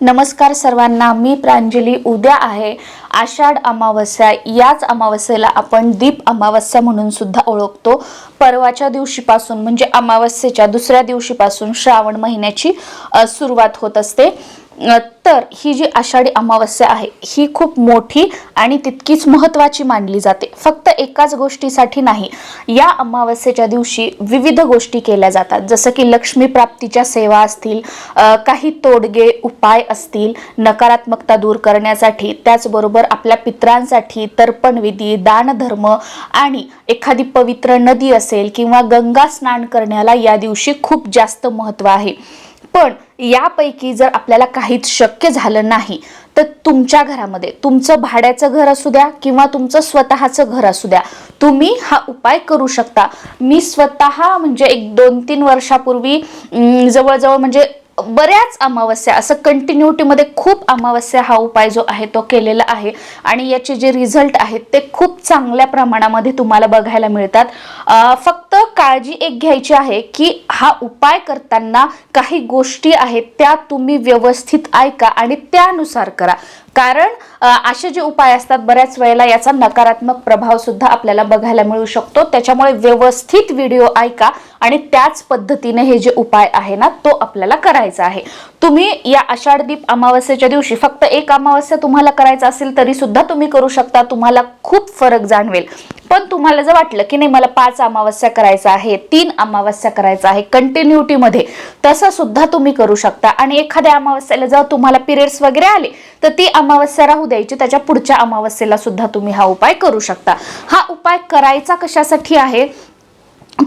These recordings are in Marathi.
नमस्कार सर्वांना मी प्रांजली उद्या आहे. आषाढ अमावस्या याच अमावस्येला आपण दीप अमावस्या म्हणून सुद्धा ओळखतो. परवाच्या दिवशीपासून म्हणजे अमावस्येच्या दुसऱ्या दिवशीपासून श्रावण महिन्याची सुरुवात होत असते. तर ही जी आषाढी अमावस्या आहे ही खूप मोठी आणि तितकीच महत्त्वाची मानली जाते. फक्त एकाच गोष्टीसाठी नाही या अमावस्येच्या दिवशी विविध गोष्टी केल्या जातात. जसं की लक्ष्मी प्राप्तीच्या सेवा असतील काही तोडगे उपाय असतील नकारात्मकता दूर करण्यासाठी त्याचबरोबर आपल्या पित्रांसाठी तर्पणविधी दानधर्म आणि एखादी पवित्र नदी असेल किंवा गंगा स्नान करण्याला या दिवशी खूप जास्त महत्त्व आहे. पण यापैकी जर आपल्याला काहीच शक्य झालं नाही तर तुमच्या घरामध्ये तुमचं भाड्याचं घर असू द्या किंवा तुमचं स्वतःचं घर असू द्या तुम्ही हा उपाय करू शकता. मी स्वतः म्हणजे एक दोन तीन वर्षापूर्वी जवळजवळ म्हणजे बऱ्याच अमावस्या असं कंटिन्युटीमध्ये खूप अमावस्या हा उपाय जो आहे तो केलेला आहे. आणि याचे जे रिझल्ट आहेत ते खूप चांगल्या प्रमाणामध्ये तुम्हाला बघायला मिळतात. फक्त काळजी एक घ्यायची आहे की हा उपाय करताना काही गोष्टी आहेत त्या तुम्ही व्यवस्थित ऐका आणि त्यानुसार करा. कारण असे जे उपाय असतात बऱ्याच वेळेला याचा नकारात्मक प्रभाव सुद्धा आपल्याला बघायला मिळू शकतो. त्याच्यामुळे व्यवस्थित व्हिडिओ ऐका आणि त्याच पद्धतीने हे जे उपाय आहे ना तो आपल्याला करायचा आहे. तुम्ही या आषाढदीप अमावस्येच्या दिवशी फक्त एक अमावस्या तुम्हाला करायचा असेल तरी सुद्धा तुम्ही करू शकता. तुम्हाला खूप फरक जाणवेल. पण तुम्हाला जर वाटलं की नाही मला पाच अमावस्या करायचा आहे तीन अमावस्या करायचा आहे कंटिन्युटीमध्ये तसं सुद्धा तुम्ही करू शकता. आणि एखाद्या अमावस्याला जर तुम्हाला पिरियड्स वगैरे आले तर ती अमावस्या राहू द्यायची. त्याच्या पुढच्या अमावस्येला सुद्धा तुम्ही हा उपाय करू शकता. हा उपाय करायचा कशासाठी आहे?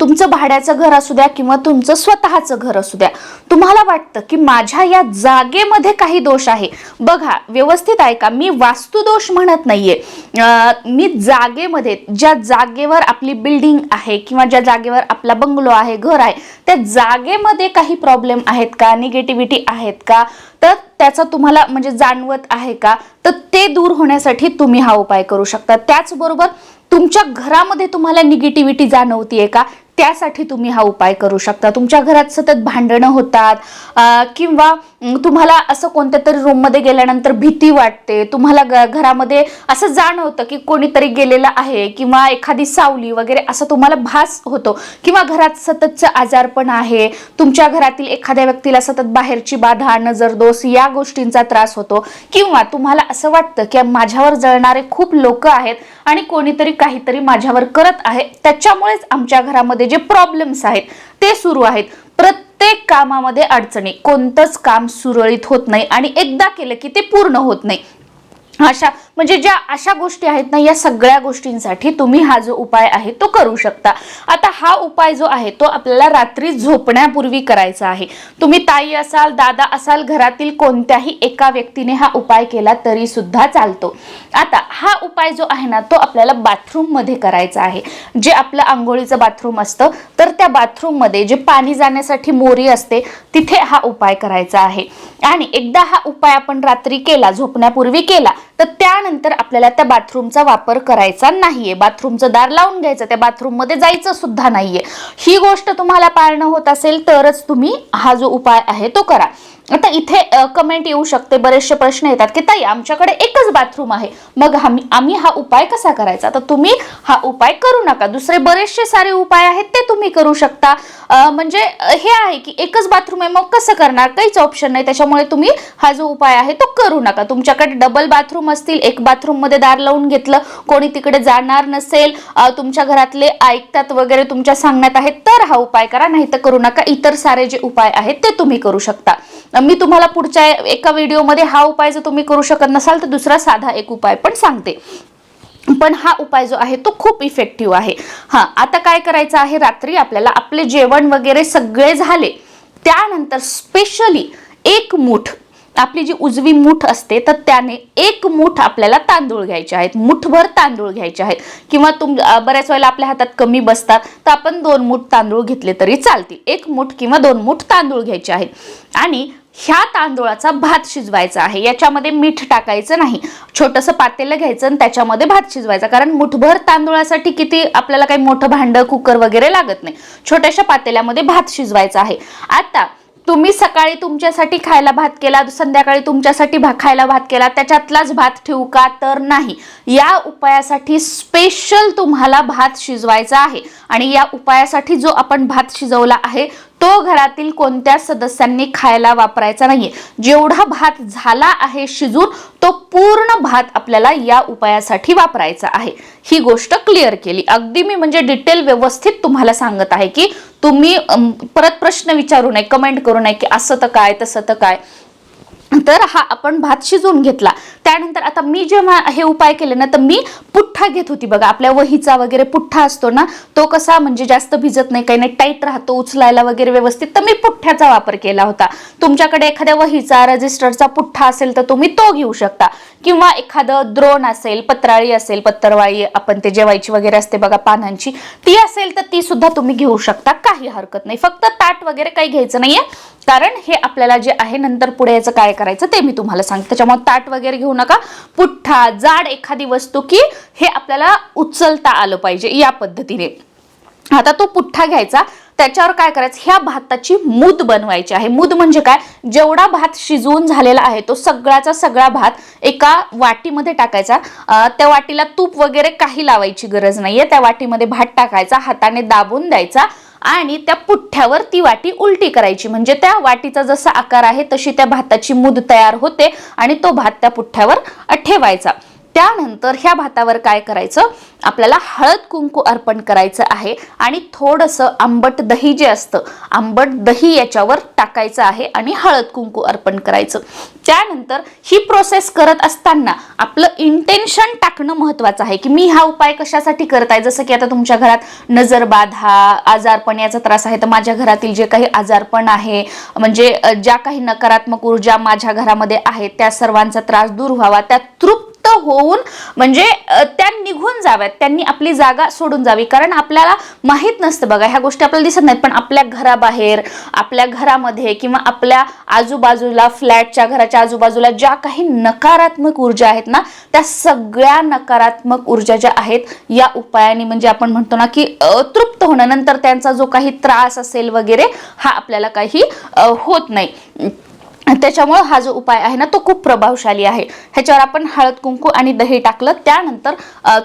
तुमचं भाड्याचं घर असू द्या किंवा तुमचं स्वतःचं घर असू द्या. तुम्हाला वाटतं की माझ्या या जागेमध्ये काही दोष आहे. बघा व्यवस्थित आहे का मी वास्तुदोष म्हणत नाहीये. मी जागेमध्ये ज्या जागेवर आपली बिल्डिंग आहे किंवा ज्या जागेवर आपला बंगलो आहे घर आहे त्या जागेमध्ये काही प्रॉब्लेम आहेत का? निगेटिव्हिटी आहेत का? तर त्याचा तुम्हाला म्हणजे जाणवत आहे का? तर ते दूर होण्यासाठी तुम्ही हा उपाय करू शकता. त्याचबरोबर तुमच्या घरामध्ये तुम्हाला निगेटिव्हिटी जाणवतीये का? त्यासाठी तुम्ही हा उपाय करू शकता. तुमच्या घरात सतत भांडणं होतात किंवा तुम्हाला असं कोणत्या तरी रूममध्ये गेल्यानंतर भीती वाटते. तुम्हाला ग- घरामध्ये असं जाणवतं की कोणीतरी गेलेलं आहे किंवा एखादी सावली वगैरे असं तुम्हाला भास होतो. किंवा घरात सततचं आजारपण आहे. तुमच्या घरातील एखाद्या व्यक्तीला सतत बाहेरची बाधा नजरदोष या गोष्टींचा त्रास होतो. किंवा तुम्हाला असं वाटतं की माझ्यावर जळणारे खूप लोक आहेत आणि कोणीतरी काहीतरी माझ्यावर करत आहे. त्याच्यामुळेच आमच्या घरामध्ये म्हणजे जे प्रॉब्लेम्स आहेत ते सुरू आहेत. प्रत्येक कामामध्ये अडचणी. कोणतंच काम सुरळीत होत नाही आणि एकदा केलं की ते पूर्ण होत नाही. अशा म्हणजे ज्या अशा गोष्टी आहेत ना या सगळ्या गोष्टींसाठी तुम्ही हा जो उपाय आहे तो करू शकता. आता हा उपाय जो आहे तो आपल्याला रात्री झोपण्यापूर्वी करायचा आहे. तुम्ही ताई असाल दादा असाल घरातील कोणत्याही एका व्यक्तीने हा उपाय केला तरी सुद्धा चालतो. आता हा उपाय जो आहे ना तो आपल्याला बाथरूममध्ये करायचा आहे. जे आपलं आंघोळीचं बाथरूम असतं तर त्या बाथरूममध्ये जे पाणी जाण्यासाठी मोरी असते तिथे हा उपाय करायचा आहे. आणि एकदा हा उपाय आपण रात्री केला झोपण्यापूर्वी केला तर त्यानंतर आपल्याला त्या बाथरूमचा वापर करायचा नाहीये. बाथरूमचं दार लावून घ्यायचं त्या बाथरूममध्ये जायचं सुद्धा नाहीये. ही गोष्ट तुम्हाला पाळणं होत असेल तरच तुम्ही हा जो उपाय आहे तो करा. आता इथे कमेंट येऊ शकते बरेचसे प्रश्न येतात की ताई आमच्याकडे एकच बाथरूम आहे. मग आम्ही आम्ही हा उपाय कसा करायचा? तर तुम्ही हा उपाय करू नका. दुसरे बरेचसे सारे उपाय आहेत ते तुम्ही करू शकता. म्हणजे हे आहे की एकच बाथरूम आहे मग कसं करणार? काहीच ऑप्शन नाही. त्याच्यामुळे तुम्ही हा जो उपाय आहे तो करू नका. तुमच्याकडे डबल बाथरूम असतील एक बाथरूममध्ये दार लावून घेतलं कोणी तिकडे जाणार नसेल तुमच्या घरातले ऐकतात वगैरे तुमच्या सांगण्यात आहेत तर हा उपाय करा नाही तर करू नका. इतर सारे जे उपाय आहेत ते तुम्ही करू शकता. मी तुम्हाला पुढच्या एका व्हिडिओमध्ये हा उपाय जर तुम्ही करू शकत नसाल तर दुसरा साधा एक उपाय पण सांगते. पण हा उपाय जो आहे तो खूप इफेक्टिव्ह आहे. हा आता काय करायचं आहे रात्री आपल्याला आपले जेवण वगैरे सगळे झाले. त्यानंतर स्पेशली एक मूठ आपली जी उजवी मूठ असते तर त्याने एक मूठ आपल्याला तांदूळ घ्यायचे आहेत. मुठभर तांदूळ घ्यायचे आहेत. किंवा तुम बऱ्याच वेळेला आपल्या हातात कमी बसतात तर आपण दोन मूठ तांदूळ घेतले तरी चालतील. एक मूठ किंवा दोन मूठ तांदूळ घ्यायचे आहेत. आणि ह्या तांदूळाचा भात शिजवायचा आहे. याच्यामध्ये मीठ टाकायचं नाही. छोटंसं पातेलं घ्यायचं आणि त्याच्यामध्ये भात शिजवायचा. कारण मुठभर तांदूळासाठी किती आपल्याला काही मोठं भांडं कुकर वगैरे लागत नाही. छोट्याशा पातेल्यामध्ये भात शिजवायचा आहे. आता तुम्ही सकाळी तुमच्यासाठी खायला भात केला संध्याकाळी तुमच्यासाठी भा खायला भात केला त्याच्यातलाच भात ठेवू का? तर नाही. या उपायासाठी स्पेशल तुम्हाला भात शिजवायचा आहे. आणि या उपायासाठी जो आपण भात शिजवला आहे तो घरातील कोणत्या सदस्यांनी खायला वापरायचा नाहीये. जेवढा भात झाला आहे शिजून तो पूर्ण भात आपल्याला या उपायासाठी वापरायचा आहे. ही गोष्ट क्लिअर केली. अगदी मी म्हणजे डिटेल व्यवस्थित तुम्हाला सांगत आहे की तुम्ही परत प्रश्न विचारू नये कमेंट करू नये की असं तर काय तसं तर काय. तर हा आपण भात शिजवून घेतला. त्यानंतर आता मी जेव्हा हे उपाय केले ना तर मी पुठ्ठा घेत होती बघा. आपल्या वहीचा वगैरे पुठ्ठा असतो ना तो कसा म्हणजे जास्त भिजत नाही काही नाही टाईट राहतो उचलायला वगैरे व्यवस्थित तर मी पुठ्ठ्याचा वापर केला होता. तुमच्याकडे एखाद्या वहीचा रजिस्टरचा पुठ्ठा असेल तर तुम्ही तो घेऊ शकता. किंवा एखादं द्रोण असेल पत्राळी असेल पत्रवाळी आपण ते जेवायची वगैरे असते बघा पानांची ती असेल तर ती सुद्धा तुम्ही घेऊ शकता. काही हरकत नाही. फक्त ताट वगैरे काही घ्यायचं नाहीये. कारण हे आपल्याला जे आहे नंतर पुढे याचं काय करायचं ते मी तुम्हाला सांगते. त्याच्यामुळे ताट वगैरे घेऊ नका. पुठ्ठा जाड एखादी वस्तू की हे आपल्याला उचलता आलं पाहिजे या पद्धतीने. आता तो पुठ्ठा घ्यायचा. त्याच्यावर काय करायचं? ह्या भाताची मूद बनवायची आहे. मूद म्हणजे काय? जेवढा भात शिजवून झालेला आहे तो सगळ्याचा सगळा भात एका वाटीमध्ये टाकायचा. त्या वाटीला तूप वगैरे काही लावायची गरज नाहीये. त्या वाटीमध्ये भात टाकायचा हाताने दाबून द्यायचा. आणि त्या पुठ्ठ्यावर ती वाटी उलटी करायची. म्हणजे त्या वाटीचा जसा आकार आहे तशी त्या भाताची मूद तयार होते आणि तो भात त्या पुठ्ठ्यावर ठेवायचा. त्यानंतर ह्या भातावर काय करायचं? आपल्याला हळद कुंकू अर्पण करायचं आहे आणि थोडंसं आंबट दही जे असतं आंबट दही याच्यावर टाकायचं आहे आणि हळद कुंकू अर्पण करायचं. त्यानंतर ही प्रोसेस करत असताना आपलं इंटेन्शन टाकणं महत्वाचं आहे की मी हा उपाय कशासाठी करत आहे? जसं की आता तुमच्या घरात नजरबाधा आजारपण याचा त्रास आहे तर माझ्या घरातील जे काही आजारपण आहे म्हणजे ज्या काही नकारात्मक ऊर्जा माझ्या घरामध्ये आहेत त्या सर्वांचा त्रास दूर व्हावा त्या तृप्त होऊन म्हणजे त्या निघून जाव्यात. त्यांनी आपली जागा सोडून जावी. कारण आपल्याला माहीत नसतं बघा ह्या गोष्टी आपल्याला दिसत नाहीत. पण आपल्या घराबाहेर आपल्या घरामध्ये किंवा आपल्या आजूबाजूला फ्लॅटच्या घराच्या आजूबाजूला ज्या काही नकारात्मक ऊर्जा आहेत ना त्या सगळ्या नकारात्मक ऊर्जा ज्या आहेत या उपायाने म्हणजे आपण म्हणतो ना की तृप्त होणं. नंतर त्यांचा जो काही त्रास असेल वगैरे हा आपल्याला काही होत नाही. त्याच्यामुळे हा जो उपाय आहे ना तो खूप प्रभावशाली आहे. ह्याच्यावर आपण हळद कुंकू आणि दही टाकलं त्यानंतर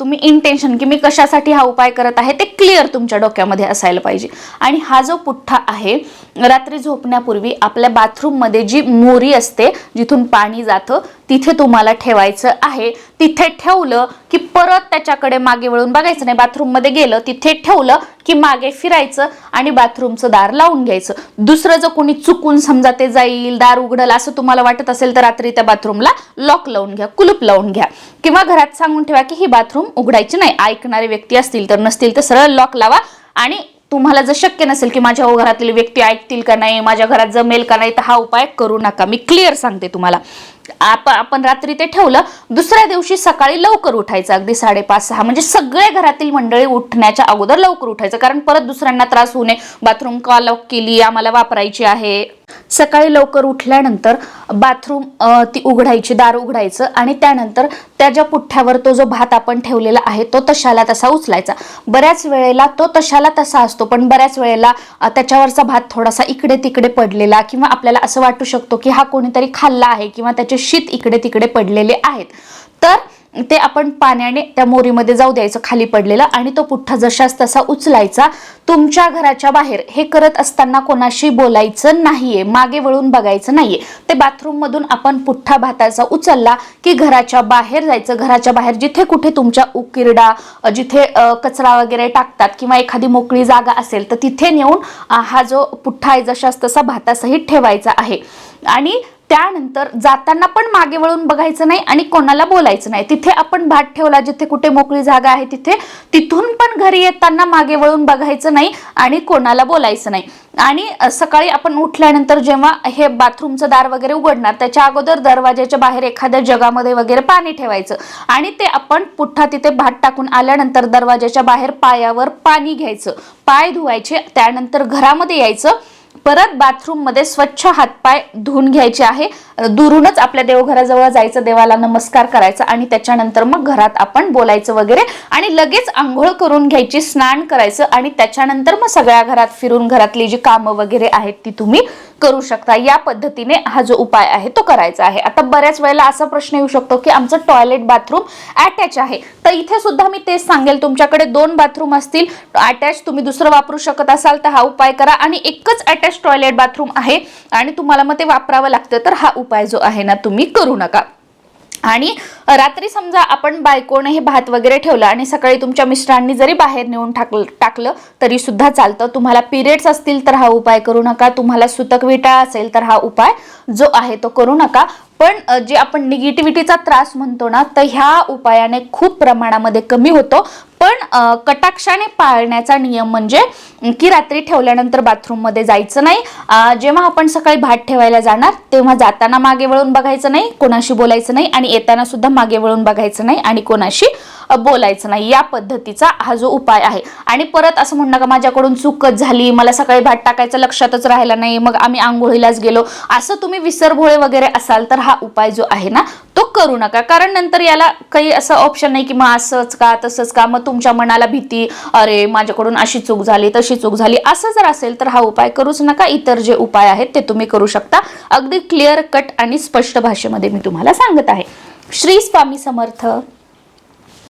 तुम्ही इंटेन्शन की मी कशासाठी हा उपाय करत आहे ते क्लिअर तुमच्या डोक्यामध्ये असायला पाहिजे. आणि हा जो पुठ्ठा आहे रात्री झोपण्यापूर्वी आपल्या बाथरूममध्ये जी मोरी असते जिथून पाणी जातं तिथे तुम्हाला ठेवायचं आहे. तिथे ठेवलं की परत त्याच्याकडे मागे वळून बघायचं नाही. बाथरूममध्ये गेलं तिथे ठेवलं की मागे फिरायचं आणि बाथरूमचं दार लावून घ्यायचं. दुसरं जर कोणी चुकून समजा ते जाईल दार उघडल असं तुम्हाला वाटत असेल तर रात्री त्या बाथरूमला लॉक लावून घ्या कुलूप लावून घ्या. किंवा घरात सांगून ठेवा की ही बाथरूम उघडायची नाही. ऐकणारे व्यक्ती असतील तर नसतील तर सरळ लॉक लावा आणि तुम्हाला जर शक्य नसेल की माझ्या घरातील व्यक्ती ऐकतील का नाही माझ्या घरात जमेल का नाही तर हा उपाय करू नका. मी क्लिअर सांगते तुम्हाला. आप आपण रात्री ते ठेवलं दुसऱ्या दिवशी सकाळी लवकर उठायचं अगदी साडेपाच सहा म्हणजे सगळे घरातील मंडळी उठण्याच्या अगोदर लवकर उठायचं कारण परत दुसऱ्यांना त्रास होऊ नये. बाथरूम का लॉक केली आम्हाला वापरायची आहे. सकाळी लवकर उठल्यानंतर बाथरूम ती उघडायची दार उघडायचं आणि त्यानंतर त्या ज्या पुठ्ठ्यावर तो जो भात आपण ठेवलेला आहे तो तशाला तसा उचलायचा. बऱ्याच वेळेला तो तशाला तसा असतो पण बऱ्याच वेळेला त्याच्यावरचा भात थोडासा इकडे तिकडे पडलेला किंवा आपल्याला असं वाटू शकतो की हा कोणीतरी खाल्ला आहे किंवा त्याचे शीत इकडे तिकडे पडलेले आहेत. तर ते आपण पाण्याने त्या मोरीमध्ये जाऊ द्यायचं खाली पडलेलं आणि तो पुठ्ठा जशास तसा उचलायचा तुमच्या घराच्या बाहेर हे करत असताना कोणाशी बोलायचं नाहीये मागे वळून बघायचं नाहीये. ते बाथरूम मधून आपण पुठ्ठा भाताचा उचलला की घराच्या बाहेर जायचं घराच्या बाहेर जिथे कुठे तुमच्या उकिरडा जिथे कचरा वगैरे टाकतात किंवा एखादी मोकळी जागा असेल तर तिथे नेऊन हा जो पुठ्ठा आहे जशास तसा भातासहित ठेवायचा आहे. आणि त्यानंतर जाताना पण मागे वळून बघायचं नाही आणि कोणाला बोलायचं नाही. तिथे आपण भात ठेवला जिथे कुठे मोकळी जागा आहे तिथे तिथून पण घरी येताना मागे वळून बघायचं नाही आणि कोणाला बोलायचं नाही. आणि सकाळी आपण उठल्यानंतर जेव्हा हे बाथरूमचं दार वगैरे उघडणार त्याच्या अगोदर दरवाजाच्या बाहेर एखाद्या जगामध्ये वगैरे पाणी ठेवायचं आणि ते आपण पुठ्ठा तिथे भात टाकून आल्यानंतर दरवाजाच्या बाहेर पायावर पाणी घ्यायचं. पाय धुवायचे त्यानंतर घरामध्ये यायचं परत बाथरूममध्ये स्वच्छ हातपाय धुवून घ्यायचे आहे. दुरूनच आपल्या देवघराजवळ जायचं देवाला नमस्कार करायचा आणि त्याच्यानंतर मग घरात आपण बोलायचं वगैरे आणि लगेच आंघोळ करून घ्यायची स्नान करायचं आणि त्याच्यानंतर मग सगळ्या घरात फिरून घरातली जी कामं वगैरे आहेत ती तुम्ही करू शकता. या पद्धतीने हा जो उपाय आहे तो करायचा आहे. आता बऱ्याच वेळेला असा प्रश्न येऊ शकतो की आमचं टॉयलेट बाथरूम अटॅच आहे. तर इथे सुद्धा मी तेच सांगेल तुमच्याकडे दोन बाथरूम असतील अटॅच तुम्ही दुसरं वापरू शकत असाल तर हा उपाय करा आणि एकच अटॅच टॉयलेट बाथरूम आहे आणि तुम्हाला मग ते वापरावं लागतं. तर हा उपाय जो आहे ना तुम्ही करू नका. आणि रात्री समजा आपण बायकोने हे भात वगैरे ठेवलं आणि सकाळी तुमच्या मिस्टरांनी जरी बाहेर नेऊन टाकलं टाकलं तरी सुद्धा चालतं. तुम्हाला पिरियड्स असतील तर हा उपाय करू नका. तुम्हाला सुतकविटा असेल तर हा उपाय जो आहे तो करू नका. पण जे आपण निगेटिव्हिटीचा त्रास म्हणतो ना तर ह्या उपायाने खूप प्रमाणामध्ये कमी होतो. पण कटाक्षाने पाळण्याचा नियम म्हणजे की रात्री ठेवल्यानंतर बाथरूममध्ये जायचं नाही. जेव्हा आपण सकाळी भात ठेवायला जाणार तेव्हा जाताना मागे वळून बघायचं नाही कोणाशी बोलायचं नाही आणि येताना सुद्धा मागे वळून बघायचं नाही आणि कोणाशी बोलायचं नाही. या पद्धतीचा हा जो उपाय आहे. आणि परत असं म्हणणं का माझ्याकडून चूकच झाली मला सकाळी भात टाकायचं लक्षातच राहिला नाही मग आम्ही आंघोळीलाच गेलो. असं तुम्ही विसरभोळे वगैरे असाल तर हा उपाय जो आहे ना करू नका. कारण नंतर याला काही असं ऑप्शन नाही की मग असंच का तसंच का मग तुमच्या मनाला भीती अरे माझ्याकडून अशी चूक झाली तशी चूक झाली असं जर असेल तर हा उपाय करूच नका. इतर जे उपाय आहेत ते तुम्ही करू शकता. अगदी क्लिअर कट आणि स्पष्ट भाषेमध्ये मी तुम्हाला सांगत आहे. श्री स्वामी समर्थ.